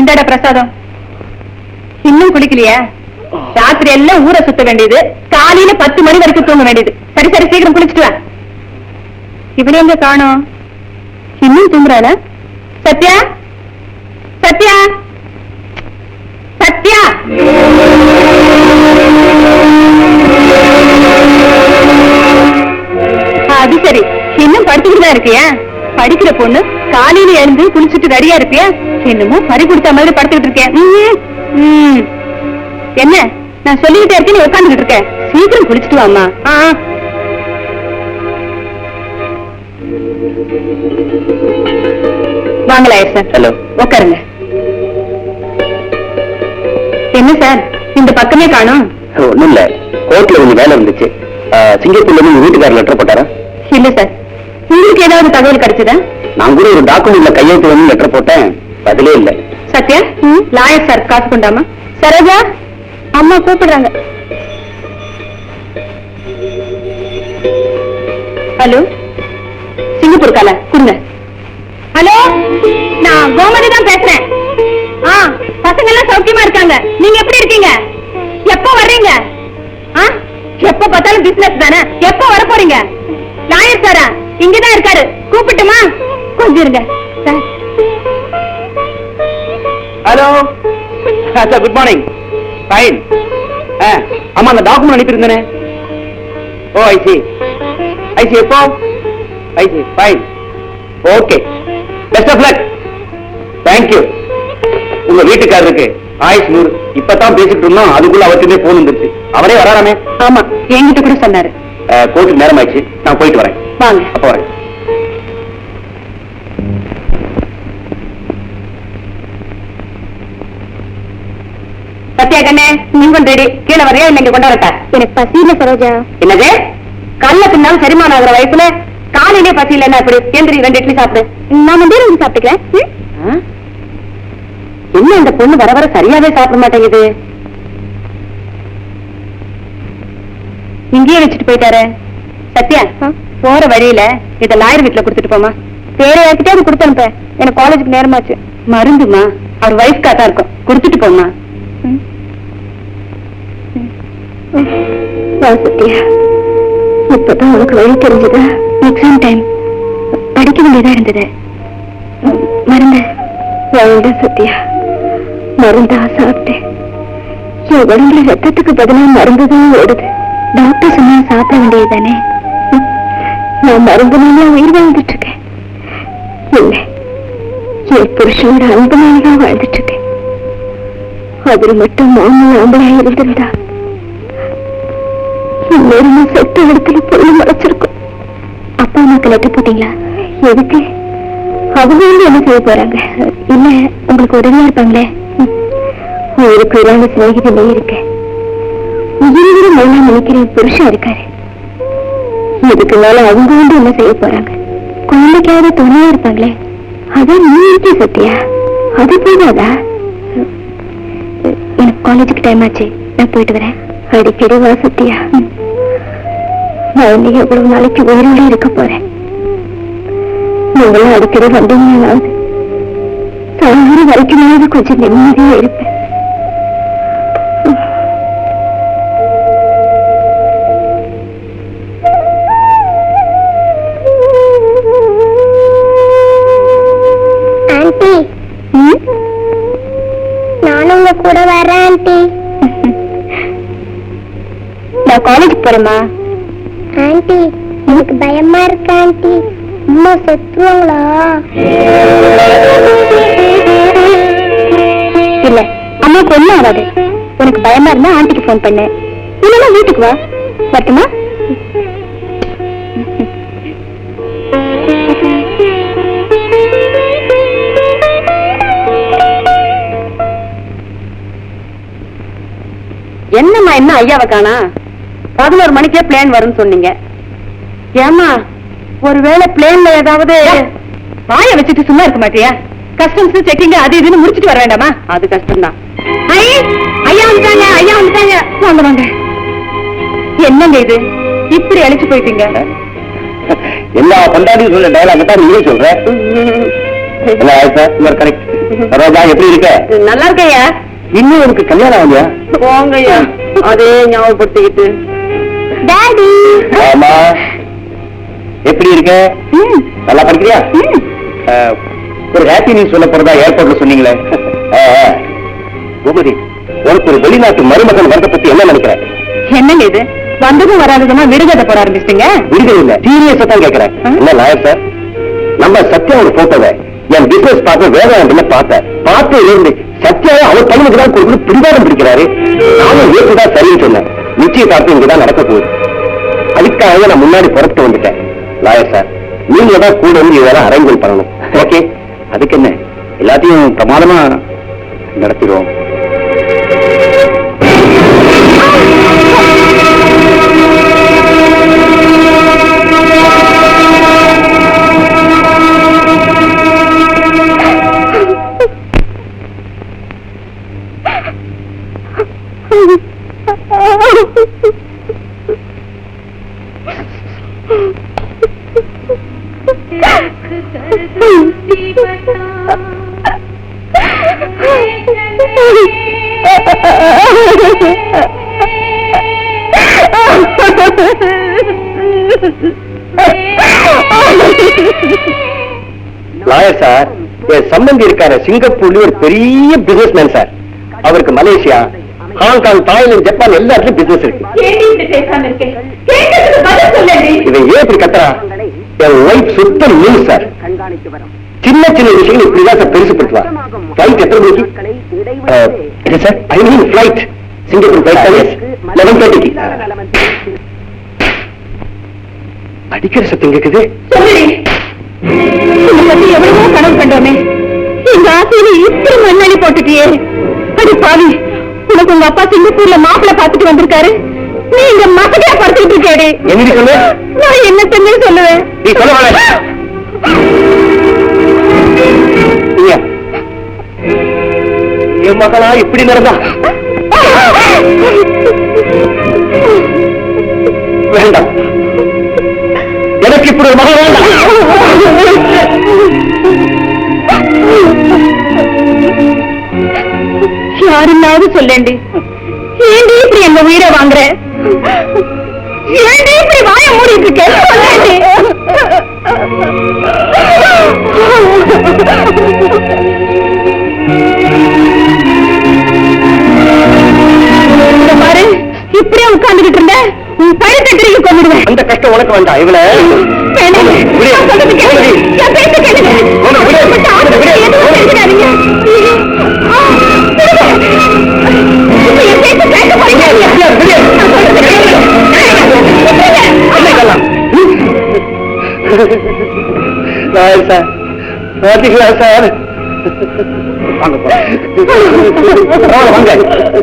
இந்தாடா பிரசாதம். இன்னும் குளிக்கலையா? ராத்திரி எல்லாம் ஊரை சுத்த வேண்டியது. காலையில பத்து மணி வரைக்கும் தூங்க வேண்டியது. சரி சரி சீக்கிரம் குளிச்சுட்டு வா. இவனே எங்க காணும்? இன்னும் தூங்குறாள? சத்யா? சத்யா? சத்யா? அது சரி. இன்னும் படிச்சுக்கிட்டு தான் இருக்கியா? படிக்கிற பொண்ணு காலையில எழுந்து குளிச்சுட்டு ரெடியா இருப்பியா? என்னமோ பறி கொடுத்த மாதிரி படுத்துக்கிட்டு இருக்கேன். என்ன? நான் சொல்லிக்கிட்டே இருக்கேன் நீ உட்காந்துக்கிட்டு இருக்க. சீக்கிரம் குளிச்சுட்டு வாமா ஆ. வாங்களா சார். ஹலோ. உட்காருங்க. என்ன சார்? இந்த பக்கமே காணோம். ஒண்ணும் இல்ல. கோர்ட்ல கொஞ்சம் வேலை இருந்துச்சு சிங்கப்பூர்ல இருந்து வீட்டுக்காரர் லெட்டர் போட்டாரா? இல்ல சார். உங்களுக்கு ஏதாவது தகவல் கிடைச்சதா? நான் கூட ஒரு டாக்குமெண்ட்ல கையெழுத்து வந்து லெட்டர் போட்டேன். பதிலே இல்ல. சத்யா லாயர் சார் காசு கொண்டாமா? சரோஜா அம்மா கூப்பிடுறாங்க. ஹலோ? சிங்கப்பூர் கால கொடுங்க. ஹலோ? நான் கோமதி தான் பேசுறேன். ஆ பசங்க எல்லாம் சௌக்கியமா இருக்காங்க. நீங்க எப்படி இருக்கீங்க? எப்போ வர்றீங்க? ஆ? எப்ப பார்த்தாலும் பிசினஸ் தானே? எப்போ வர போறீங்க லாயர் சாரா இங்கதான் இருக்காரு. கூப்பிட்டுமா? கொஞ்சம் இருங்க hello sir good morning fine ஆமா அந்த டாக்குமெண்ட் அனுப்பியிருந்தேனே? ஓ ஐசி ஐசி எப்போ? I see fine okay best of luck thank you உங்க வீட்டுக்காரருக்கு ஆயுஷ் நூறு. இப்பதான் பேசிட்டு இருந்தோம். அதுக்குள்ள அவர்கிட்டே போன் வந்துருச்சு. அவரே வராராமே? ஆமா என்கிட்ட கூட சொன்னாரு. கோர்ட்டுக்கு நேரம் ஆயிடுச்சு நான் போயிட்டு வரேன். வாங்க. அப்போ வரேன். சத்யா கண்ணே நீங்க ரெடி. கீழே வரையா இல்ல கொண்டு வரட்டா? எனக்கு பசியில சரோஜா. என்னது? கல்ல பின்னாலும் செரிமானம் ஆகுற வயசுல காலையிலே பசி இல்லைன்னா இப்படி கேந்திரி ரெண்டு இட்லி சாப்பிடு. நான் வந்து ரெண்டு சாப்பிட்டுக்கிறேன். என்ன இந்த பொண்ணு வர வர சரியாவே சாப்பிட மாட்டேங்குது? இங்கேயே வச்சுட்டு போயிட்டாரு. சத்யா போற வழியில இத லாயர் வீட்டுல கொடுத்துட்டு போமா வேற கொடுத்து அனுப்ப. எனக்கு காலேஜுக்கு நேரமாச்சு. மருந்துமா? அவர் வயசுக்கா தான் இருக்கும். கொடுத்துட்டு போமா சத்யா. இப்பதான் உனக்கு வழி தெரிஞ்சதா. எக்ஸாம் டைம் படிக்க வேண்டியதா இருந்தது. மருந்து. வேண்ட சத்யா. மருந்தா சாப்பிட்டேன். என் உடம்புல ரத்தத்துக்கு பதிலா மருந்து தான் ஓடுது. டாக்டர் சொன்னா சாப்பிட வேண்டியதுதானே? ம். நான் மருந்துனால உயிர் வாழ்ந்துட்டு இருக்கேன் இல்லை என் புருஷனோட அன்புனால தான் வாழ்ந்துட்டு இருக்கேன் அதுல மட்டும் மாமன் ஆம்பளா இருந்திருந்தா இன்னொரு செத்த இடத்துல பொண்ணு முளைச்சிருக்கும். அப்பா அம்மாக்கு லெட்டர் போட்டீங்களா? எதுக்கு? அவங்க வந்து என்ன செய்ய போறாங்க? இல்ல உங்களுக்கு உதவியா இருப்பாங்களே? ம். உயிருக்கு இல்லாத சிநேகிதி இருக்கேன். இருவரும் உயிரை நினைக்கிற புருஷன் இருக்காரு. இதுக்கு மேல அவங்க வந்து என்ன செய்ய போறாங்க? குழந்தைக்காவது துணையா இருப்பாங்களே அதான் நீ இருக்கே சத்தியா அது போதாதா? எனக்கு காலேஜுக்கு டைம் ஆச்சு. நான் போயிட்டு வரேன். அடிக்கடி வா சத்தியா நான் இன்னும் எவ்வளவு நாளைக்கு உயிரோட இருக்க போறேன். நீங்களும் அடிக்கடி வந்தீங்கன்னாவது சாகிற வரைக்குமாவது கொஞ்சம் நிம்மதியா இருப்பேன். கூட வரேன் ஆண்டி. நான் காலேஜ் போறேம்மா. ஆண்டி எனக்கு பயமா இருக்கு ஆண்டி. அம்மா செத்துருவாங்களா? இல்ல அம்மாவுக்கு ஒண்ணும் ஆகாது. உனக்கு பயமா இருந்தா ஆண்டிக்கு ஃபோன் பண்ணு. இல்லைன்னா வீட்டுக்கு வா. வரட்டுமா? என்னம்மா என்ன ஐயாவை காணா? பதினோரு மணிக்கே பிளேன் வரும்னு சொன்னீங்க. ஏமா ஒருவேளை பிளேன்ல ஏதாவது வாய வச்சுட்டு சும்மா இருக்க மாட்டியா? கஸ்டம்ஸ் செக்கிங் அது இதுன்னு முடிச்சிட்டு வர வேண்டாமா? அது கஷ்டம்தான். ஐ, ஐயா வந்துட்டாங்க ஐயா வந்துட்டாங்க. வாங்க வாங்க. என்னங்க இது? இப்படி அழிச்சு போயிட்டீங்க. எல்லா பண்டாடியும் சொல்ல தான் சொல்ற? எப்படி இருக்க? நல்லா இருக்கையா இன்னும் உனக்கு கல்யாணம் ஆகலையா? போங்கய்யா அதே ஞாபகப்படுத்திக்கிட்டு. டாடி ஆமா. எப்படி இருக்க? நல்லா படிக்கிறியா? ஒரு ஹாப்பி நியூஸ் சொல்ல போறதா ஏர்போர்ட்ல சொன்னீங்களே. பூபதி உனக்கு ஒரு வெளிநாட்டு மருமகன் வரத பத்தி என்ன நினைக்கிற? என்னங்க இது? வந்ததும் வராததுமா விடுகதை போட ஆரம்பிச்சிட்டீங்க? விடுதலை இல்ல சீரியஸா தான் கேக்குறேன்? என்ன லாயர் சார் நம்ம சத்யா ஒரு போட்டோவை என் பிசினஸ் பார்த்து வேதாந்தில பார்த்தேன். பார்த்து இருந்து சத்யாவை அவர் பையனுக்கு தான் கொடுத்து பிடிவாதம் பிடிக்கிறாரு. நானும் ஏற்றுதான் சரின்னு சொன்னேன். நிச்சயதார்த்தம் இங்கதான் நடக்க போகுது. அதுக்காக நான் முன்னாடி புறப்பட்டு வந்துட்டேன். லாயர் சார் நீங்க தான் கூட வந்து இதெல்லாம் அரேஞ்ச்மெண்ட் பண்ணணும். ஓகே அதுக்கு என்ன? எல்லாத்தையும் பிரமாதமா நடத்திடுவோம். லாயர் சார் என் சம்பந்தி இருக்காரு சிங்கப்பூர்ல ஒரு பெரிய பிசினஸ் மேன் சார். அவருக்கு Malaysia Hong Kong Thailand Japan எல்லா இடத்துலயும் பிசினஸ் இருக்கு? இவன் ஏன் இப்படி கத்துறா? என் ஒய்ஃப் சுத்த நியூஸ் சார் சின்ன சின்ன விஷயங்கள் இப்படிதான் சார் பெருசுப்படுத்துவா? ஃபிளைட் எத்தனை மணிக்கு? அஹ், இது sir I mean flight Singapore flight eleven தேர்ட்டிக்கு அடிக்கிற சத்தம் கேக்குது. எவ்வளவோ கனவு கண்டோமே. எங்க ஆசையில இப்படி மண்ணாளி போட்டுட்டியே. அடி பாவி உனக்கு உங்க அப்பா சிங்கப்பூர்ல மாப்பிள்ள பாத்துட்டு வந்திருக்காரு. நீ இங்க மசகையா படுத்துட்டு இருக்கேடி. என்னடி சொல்லு? நான் என்ன செஞ்சு சொல்லுவேன். நீ சொல்ல என் மகளா இப்படி நடந்தா? வேண்டாம். எனக்கு இப்படி ஒரு மகள் வேண்டாம். யாருன்னாவது சொல்லேண்டி. ஏண்டி இப்படி எங்க உயிரை வாங்குற? ஏண்டி இப்படி வாய மூடிட்டு இருக்க? சொல்லேண்டி பாரு இப்படியே உட்கார்ந்துகிட்டு இருந்த உன் பழுத்த திரும்பி கொண்டுடுவேன் அந்த கஷ்டம் உனக்கு வேண்டாம் இவளை. வேணாம். சார். பாத்தீங்களா சார்? வாங்க